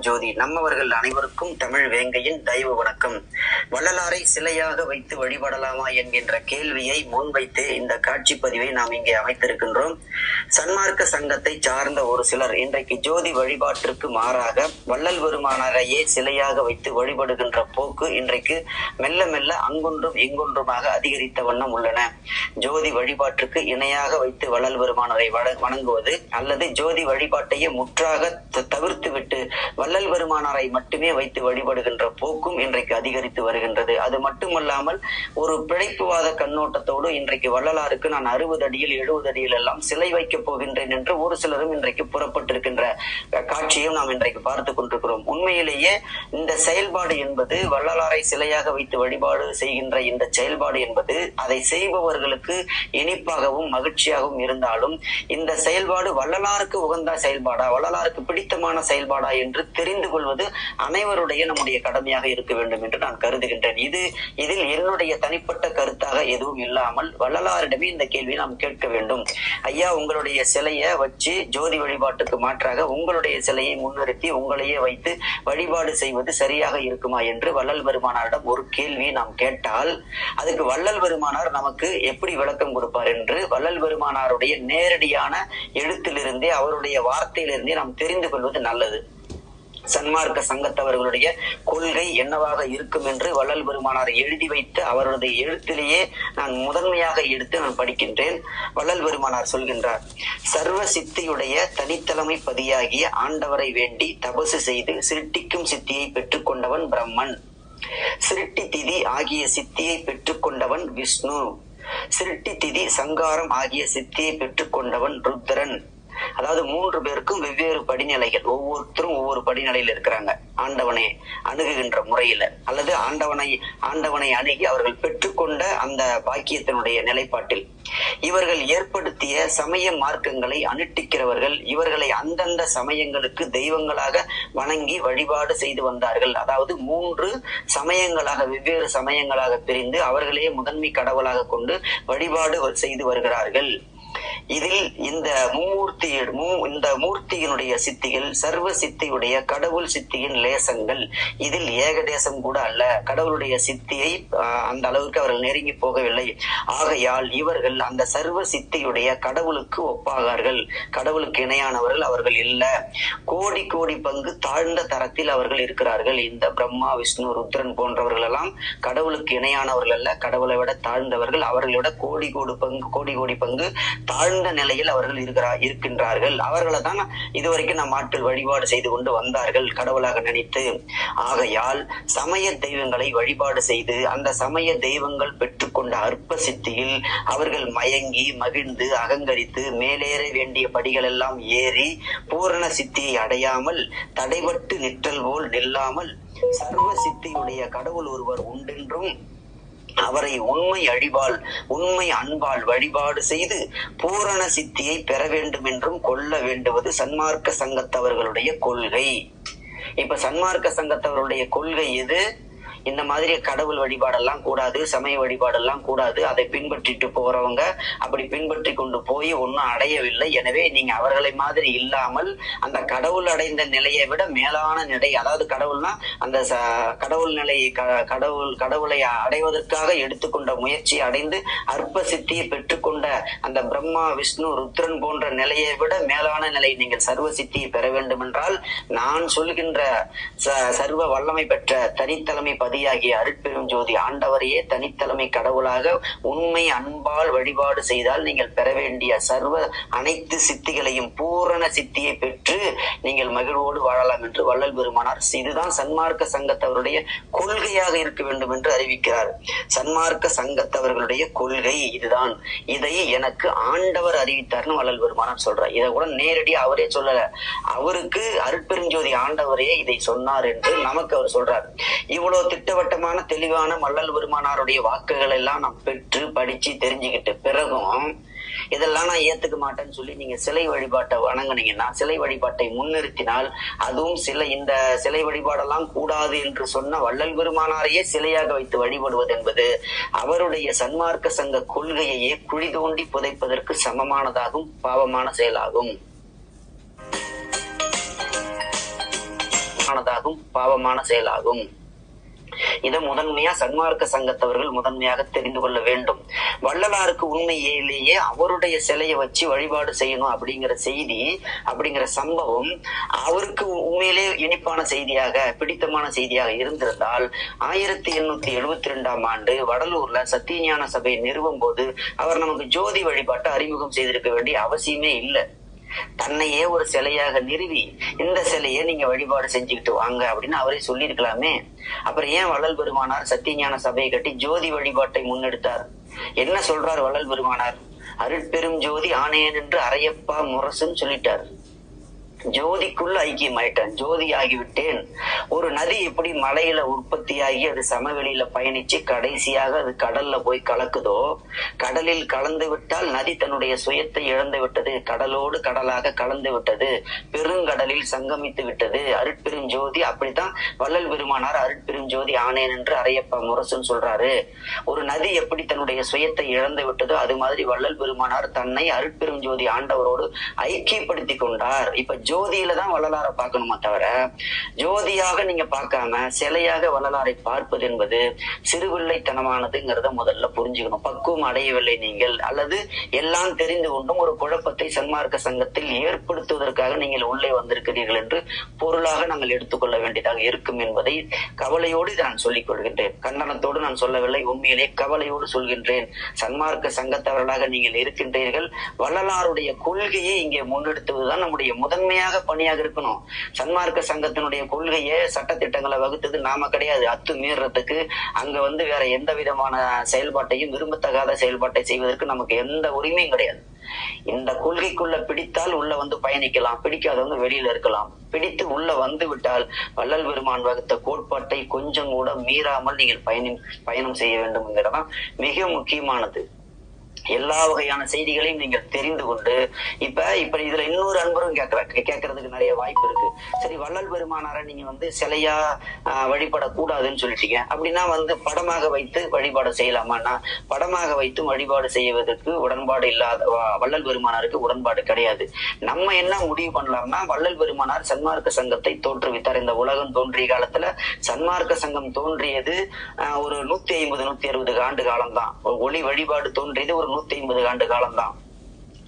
ஊட்டும் ஜோதி. நம்மவர்கள் அனைவருக்கும் தமிழ் வேங்கையின் தயவு வணக்கம். வள்ளலாரை சிலையாக வைத்து வழிபடலாமா என்கின்ற கேள்வியை முன்வைத்து இந்த காட்சி பதிவை நாம் இங்கே அமைத்திருக்கின்றோம். சன்மார்க்க சங்கத்தை சார்ந்த ஒரு சிலர் இன்றைக்கு ஜோதி வழிபாட்டிற்கு மாறாக வள்ளல் பெருமானாரையே சிலையாக வைத்து வழிபடுகின்ற போக்கு இன்றைக்கு மெல்ல மெல்ல அங்கொன்றும் இங்கொன்றுமாக அதிகரித்த வண்ணம் உள்ளன. ஜோதி வழிபாட்டிற்கு இணையாக வைத்து வள்ளல் பெருமானரை வணங்குவது அல்லது ஜோதி வழிபாட்டையே முற்றாக தவிர்த்து விட்டு வள்ளல் பெருமானாரை மட்டுமே வைத்து வழிபடுகின்ற போக்கும் இன்றைக்கு அதிகரித்து வருகின்றது. அது மட்டுமல்லாமல் ஒரு பிழைப்புவாத கண்ணோட்டத்தோடு இன்றைக்கு வள்ளலாருக்கு நான் அறுபது அடியில் எழுபது அடியில் எல்லாம் சிலை வைக்கப் போகின்றேன் என்று ஒரு சிலரும் இன்றைக்கு புறப்பட்டிருக்கின்ற காட்சியும் நாம் இன்றைக்கு பார்த்து கொண்டிருக்கிறோம். உண்மையிலேயே இந்த செயல்பாடு என்பது வள்ளலாரை சிலையாக வைத்து வழிபாடு செய்கின்ற இந்த செயல்பாடு என்பது அதை செய்பவர்களுக்கு இனிப்பாகவும் மகிழ்ச்சியாகவும் இருந்தாலும் இந்த செயல்பாடு வள்ளலாருக்கு உகந்த செயல்பாடா வள்ளலாருக்கு பிடித்தமான செயல்பாடா என்று தெரிந்து கொள்வது அனைவருடைய நம்முடைய கடமையாக இருக்க வேண்டும் என்று நான் கருதுகின்றேன். இது இதில் என்னுடைய தனிப்பட்ட கருத்தாக எதுவும் இல்லாமல் வள்ளலாரிடமே இந்த கேள்வியை நாம் கேட்க வேண்டும். ஐயா உங்களுடைய சிலையை வச்சு ஜோதி வழிபாட்டுக்கு மாற்றாக உங்களுடைய சிலையை முன்னிறுத்தி உங்களையே வைத்து வழிபாடு செய்வது சரியாக இருக்குமா என்று வள்ளல் பெருமானாரிடம் ஒரு கேள்வி நாம் கேட்டால் அதுக்கு வள்ளல் பெருமானார் நமக்கு எப்படி விளக்கம் கொடுப்பார் என்று வள்ளல் பெருமானாருடைய நேரடியான எழுத்திலிருந்தே அவருடைய வார்த்தையிலிருந்தே நாம் தெரிந்து கொள்வது நல்லது. சன்மார்க்க சங்கத்தவர்களுடைய கொள்கை என்னவாக இருக்கும் என்று வள்ளல் பெருமானார் எழுதி வைத்து அவருடைய எழுத்திலேயே நான் முதன்மையாக எடுத்து நான் படிக்கின்றேன். வள்ளல் பெருமானார் சொல்கின்றார் சர்வ சித்தியுடைய தனித்தலைமை பதியாகிய ஆண்டவரை வேண்டி தபசு செய்து சிருட்டிக்கும் சித்தியை பெற்றுக்கொண்டவன் பிரம்மன். சிருட்டி திதி ஆகிய சித்தியை பெற்றுக்கொண்டவன் விஷ்ணு. சிருட்டி திதி சங்காரம் ஆகிய சித்தியை பெற்றுக்கொண்டவன் ருத்ரன். அதாவது மூன்று பேருக்கும் வெவ்வேறு படிநிலைகள். ஒவ்வொருத்தரும் ஒவ்வொரு படிநிலையில் இருக்கிறாங்க. ஆண்டவனை அணுகுகின்ற முறையில. அல்லது ஆண்டவனை ஆண்டவனை அணுகி அவர்கள் பெற்றுக்கொண்ட அந்த பாக்கியத்தினுடைய நிலைப்பாட்டில். இவர்கள் ஏற்படுத்திய சமய மார்க்கங்களை அனுட்டிக்கிறவர்கள் இவர்களை அந்தந்த சமயங்களுக்கு தெய்வங்களாக வணங்கி வழிபாடு செய்து வந்தார்கள். அதாவது மூன்று சமயங்களாக வெவ்வேறு சமயங்களாக பிரிந்து அவர்களே முதன்மை கடவுளாக கொண்டு வழிபாடு செய்து வருகிறார்கள். இதில் இந்த மும்மூர்த்தி இந்த மூர்த்தியினுடைய சித்திகள் சர்வ சித்தியுடைய கடவுள் சித்தியின் லேசங்கள் இதில் ஏகதேசம் கூட அல்ல. கடவுளுடைய சித்தியை அந்த அளவுக்கு அவர்கள் நெருங்கி போகவில்லை. ஆகையால் இவர்கள் அந்த சர்வ சித்தியுடைய கடவுளுக்கு ஒப்பாகார்கள். கடவுளுக்கு இணையானவர்கள் அவர்கள் இல்ல. கோடி கோடி பங்கு தாழ்ந்த தரத்தில் அவர்கள் இருக்கிறார்கள். இந்த பிரம்மா விஷ்ணு ருத்ரன் போன்றவர்கள் எல்லாம் கடவுளுக்கு இணையானவர்கள் அல்ல. கடவுளை விட தாழ்ந்தவர்கள். அவர்களை விட கோடி கோடி பங்கு கோடி கோடி பங்கு தாழ் தாழ்ந்த நிலையில் அவர்கள் இருக்கிறா இருக்கின்றார்கள். அவர்களை தான் இதுவரைக்கும் நம் ஆட்கள் வழிபாடு செய்து கொண்டு வந்தார்கள். கடவுளாக நினைத்து. ஆகையால் சமய தெய்வங்களை வழிபாடு செய்து அந்த சமய தெய்வங்கள் பெற்றுக்கொண்ட அற்ப சித்தியில் அவர்கள் மயங்கி மகிழ்ந்து அகங்கரித்து மேலேற வேண்டிய படிகள் எல்லாம் ஏறி பூரண சித்தியை அடையாமல் தடைபட்டு நிற்றல் போல் நில்லாமல் சர்வ சித்தியுடைய கடவுள் ஒருவர் உண்டென்றும் அவரை உண்மை அழிவால் உண்மை அன்பால் வழிபாடு செய்து பூரண சித்தியை பெற வேண்டும் என்றும் கொள்ள வேண்டுவது சன்மார்க்க சங்கத்தவர்களுடைய கொள்கை. இப்ப சன்மார்க்க சங்கத்தவருடைய கொள்கை எது? இந்த மாதிரி கடவுள் வழிபாடெல்லாம் கூடாது சமய வழிபாடெல்லாம் கூடாது. அதை பின்பற்றிட்டு போறவங்க அப்படி பின்பற்றி கொண்டு போய் ஒன்னும் அடையவில்லை. எனவே நீங்க அவர்களை மாதிரி இல்லாமல் அந்த கடவுள் அடைந்த நிலையை விட மேலான நிலை அதாவது கடவுள்னா அந்த கடவுள் நிலை கடவுள் கடவுளை அடைவதற்காக எடுத்துக்கொண்ட முயற்சி அடைந்து அற்ப சித்தியை பெற்றுக்கொண்ட அந்த பிரம்மா விஷ்ணு ருத்ரன் போன்ற நிலையை விட மேலான நிலை நீங்கள் சர்வ சித்தியை பெற வேண்டும் என்றால் நான் சொல்கின்ற ச- சர்வ வல்லமை பெற்ற தனித்தலைமை பதியாகிய அருட்பெரும் ஜோதி ஆண்டவரையே தனித்தலைமை கடவுளாக உண்மை அன்பால் வழிபாடு செய்தால் நீங்கள் பெற வேண்டிய சர்வ அனைத்து சித்திகளையும் பூரண சித்தியை பெற்று நீங்கள் மகிழ்வோடு வாழலாம் என்று வள்ளல் பெருமானார் இதுதான் சன்மார்க்க சங்கத்தவருடைய கொள்கையாக இருக்க வேண்டும் என்று அறிவிக்கிறார். சன்மார்க்க சங்கத்தவர்களுடைய கொள்கை இதுதான். இதை எனக்கு ஆண்டவர் அறிவித்தார்னு வள்ளல் பெருமானார் சொல்றார். இதை கூட நேரடியாக அவரே சொல்லல. அவருக்கு அருட்பெருஞ்சோதி ஆண்டவரே இதை சொன்னார் என்று நமக்கு அவர் சொல்றார். இவ்வளவு திட்டவட்டமான தெளிவான வள்ளல் பெருமானாருடைய வாக்குகள் எல்லாம் நாம் பெற்று படிச்சு தெரிஞ்சுக்கிட்ட பிறகும் இதெல்லாம் நான் ஏத்துக்க மாட்டேன்னு சொல்லி நீங்க சிலை வழிபாட்டை வணங்குனீங்கன்னா சிலை வழிபாட்டை முன்னிறுத்தினால் அதுவும் சில இந்த சிலை வழிபாடெல்லாம் கூடாது என்று சொன்ன வள்ளல் பெருமானாரையே சிலையாக வைத்து வழிபடுவது என்பது அவருடைய சன்மார்க்க சங்க கொள்கையையே குழி தோண்டி புதைப்பதற்கு சமமானதாகும் பாவமான செயலாகும். மோசமானதாகும் பாவமான செயலாகும். இதை முதன்மையா சன்மார்க்க சங்கத்தவர்கள் முதன்மையாக தெரிந்து கொள்ள வேண்டும். வள்ளலாருக்கு உண்மையிலேயே அவருடைய சிலையை வச்சு வழிபாடு செய்யணும் அப்படிங்கிற செய்தி அப்படிங்கிற சம்பவம் அவருக்கு உண்மையிலே இனிப்பான செய்தியாக பிடித்தமான செய்தியாக இருந்திருந்தால் ஆயிரத்தி எண்ணூத்தி எழுபத்தி ரெண்டாம் ஆண்டு வடலூர்ல சத்தியஞான சபையை நிறுவும் போது அவர் நமக்கு ஜோதி வழிபாட்டை அறிமுகம் செய்திருக்க வேண்டிய அவசியமே இல்லை. தன்னையே ஒரு சிலையாக நிறுவி இந்த சிலையை நீங்க வழிபாடு செஞ்சுக்கிட்டு வாங்க அப்படின்னு அவரே சொல்லியிருக்கலாமே. அப்புறம் ஏன் வள்ளல் பெருமானார் சத்தியஞான சபையை கட்டி ஜோதி வழிபாட்டை முன்னெடுத்தார்? என்ன சொல்றார் வள்ளல் பெருமானார்? அருட்பெரும் ஜோதி ஆணையன் என்று அரையப்பா முரசுன்னு சொல்லிட்டார். ஜோதிக்குள்ள ஐக்கியமாயிட்டேன். ஜோதி ஆகிவிட்டேன் ஒரு நதி எப்படி மலையில உற்பத்தியாகி அது சமவெளியில பயணிச்சு கடைசியாக அது கடல்ல போய் கலக்குதோ கடலில் கலந்து விட்டால் நதி தன்னுடைய சுயத்தை இழந்து விட்டது. கடலோடு கடலாக கலந்து விட்டது. பெருங்கடலில் சங்கமித்து விட்டது. அருட்பெரும் ஜோதி அப்படித்தான் வள்ளல் பெருமானார் அருட்பெரும் ஜோதி ஆனேன் என்று அரையப்பா முரசுன்னு சொல்றாரு. ஒரு நதி எப்படி தன்னுடைய சுயத்தை இழந்து விட்டதோ அது மாதிரி வள்ளல் பெருமானார் தன்னை அருட்பெரும் ஜோதி ஆண்டவரோடு ஐக்கியப்படுத்தி கொண்டார். இப்ப ஜோதியில தான் வள்ளலார பார்க்கணுமா தவிர ஜோதியாக நீங்க பார்க்காம சிலையாக வள்ளலாரை பார்ப்பது என்பது சிறுபிள்ளைத்தனமானதுங்கிறத முதல்ல புரிஞ்சுக்கணும். பக்குவம் அடையவில்லை நீங்கள். அல்லது எல்லாம் தெரிந்து கொண்டும் ஒரு குழப்பத்தை சன்மார்க்க சங்கத்தில் ஏற்படுத்துவதற்காக நீங்கள் உள்ளே வந்திருக்கிறீர்கள் என்று பொருளாக நாங்கள் எடுத்துக்கொள்ள வேண்டியதாக இருக்கும் என்பதை கவலையோடு இதை நான் சொல்லிக் கொள்கின்றேன். கண்டனத்தோடு நான் சொல்லவில்லை உண்மையிலே கவலையோடு சொல்கின்றேன். சன்மார்க்க சங்கத்தவர்களாக நீங்கள் இருக்கின்றீர்கள். வள்ளலாருடைய கொள்கையை இங்கே முன்னெடுத்துவதுதான் நம்முடைய முதன்மையாக பணியாக இருக்கணும். சன்மார்க்க சங்கத்தினுடைய கொள்கையை சட்டத்திட்டங்களை வகுத்தது நாம கிடையாது. அத்து மீறத்துக்கு அங்க வந்து வேற எந்த விதமான செயல்பாட்டையும் விரும்பத்தகாத செயல்பாட்டை செய்வதற்கு நமக்கு எந்த உரிமையும் கிடையாது. இந்த கொள்கைக்குள்ள பிடித்தால் உள்ள வந்து பயணிக்கலாம். பிடிக்காதவங்க வெளியில இருக்கலாம். பிடித்து உள்ள வந்து விட்டால் வள்ளல் பெருமான் வகுத்த கோட்பாட்டை கொஞ்சம் கூட மீறாமல் நீங்கள் பயணம் பயணம் செய்ய வேண்டும்ங்கிறதான் மிக முக்கியமானது. எல்லா வகையான செய்திகளையும் நீங்கள் தெரிந்து கொண்டு இப்ப இப்ப இதுல இன்னொரு அன்பரும் கேட்கற கேட்கறதுக்கு நிறைய வாய்ப்பு இருக்கு. சரி வள்ளல் பெருமானார நீங்க வந்து சிலையா வழிபடக்கூடாதுன்னு சொல்லிட்டீங்க. அப்படின்னா வந்து படமாக வைத்து வழிபாடு செய்யலாமான்னா படமாக வைத்து வழிபாடு செய்வதற்கு உடன்பாடு இல்லாத வள்ளல் பெருமானாருக்கு உடன்பாடு கிடையாது. நம்ம என்ன முடிவு பண்ணலாம்னா வள்ளல் பெருமானார் சன்மார்க்க சங்கத்தை தோற்றுவித்தார். இந்த உலகம் தோன்றிய காலத்துல சன்மார்க்க சங்கம் தோன்றியது ஒரு நூத்தி ஐம்பது நூத்தி அறுபது ஆண்டு காலம்தான். தான் ஒளி வழிபாடு தோன்றியது ஒரு நூத்தி ஐம்பது ஆண்டு காலம்தான்.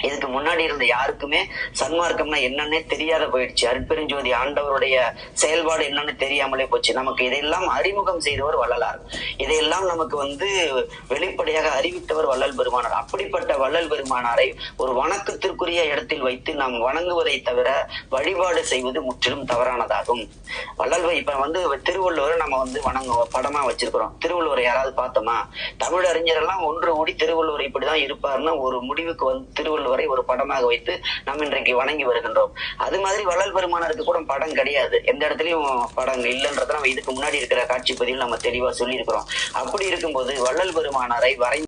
இதுக்கு முன்னாடி இருந்த யாருக்குமே சன்மார்க்கம்னா என்னன்னே தெரியாத போயிடுச்சு. அற்பெருஞ்சோதி ஆண்டவருடைய செயல்பாடு என்னன்னு தெரியாமலே போச்சு. நமக்கு இதையெல்லாம் அறிமுகம் செய்தவர் வள்ளலார். இதையெல்லாம் நமக்கு வந்து வெளிப்படையாக அறிவித்தவர் வள்ளல் பெருமானார். அப்படிப்பட்ட வள்ளல் பெருமானாரை ஒரு வணக்கத்திற்குரிய இடத்தில் வைத்து நாம் வணங்குவதை தவிர வழிபாடு செய்வது முற்றிலும் தவறானதாகும். வள்ளல் இப்ப வந்து திருவள்ளுவரை நம்ம வந்து வணங்குவோம் படமா வச்சிருக்கிறோம். திருவள்ளுவரை யாராவது பார்த்தோமா? தமிழ் அறிஞரெல்லாம் ஒன்று கூடி திருவள்ளுவர் இப்படிதான் இருப்பாருன்னு ஒரு முடிவுக்கு வந்து திருவள்ளுவர் ஒரு படமாக வைத்து நாம் இன்றைக்கு வணங்கி வருகின்றோம். அது மாதிரி வள்ளல் பெருமானருக்கு கூட படம் கிடையாது. எந்த இடத்துலயும் படம் இல்லைன்றத நம்ம இதுக்கு முன்னாடி இருக்கிற காட்சி பதிவில் நம்ம தெளிவா சொல்லியிருக்கிறோம். அப்படி இருக்கும்போது வள்ளல் பெருமானாரை வரை